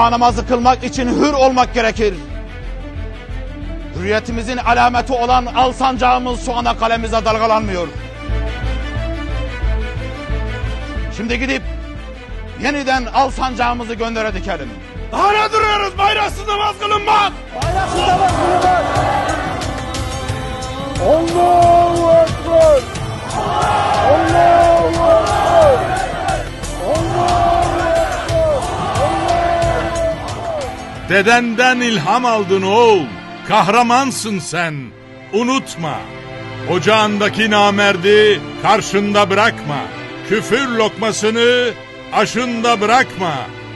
Cuma namazı kılmak için hür olmak gerekir. Hürriyetimizin alameti olan al sancağımız şu anda kalemize dalgalanmıyor. Şimdi gidip yeniden al sancağımızı göndere dikelim. Daha ne duruyoruz? Bayraksız namaz kılınmaz! Bayraksız namaz Dedenden ilham aldın oğul. Kahramansın sen. Unutma. Ocağındaki namerdi karşında bırakma. Küfür lokmasını aşında bırakma.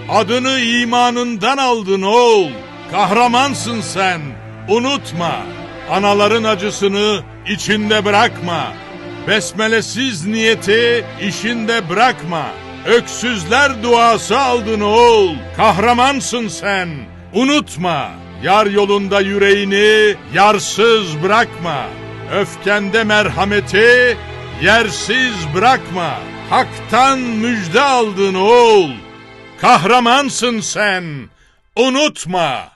Adını imanından aldın oğul. Kahramansın sen. Unutma. Anaların acısını içinde bırakma. Besmelesiz niyeti işinde bırakma. Öksüzler duası aldın oğul. Kahramansın sen. Unutma. Yar yolunda yüreğini yarsız bırakma. Öfkende merhameti yersiz bırakma. Hak'tan müjde aldın oğul. Kahramansın sen. Unutma.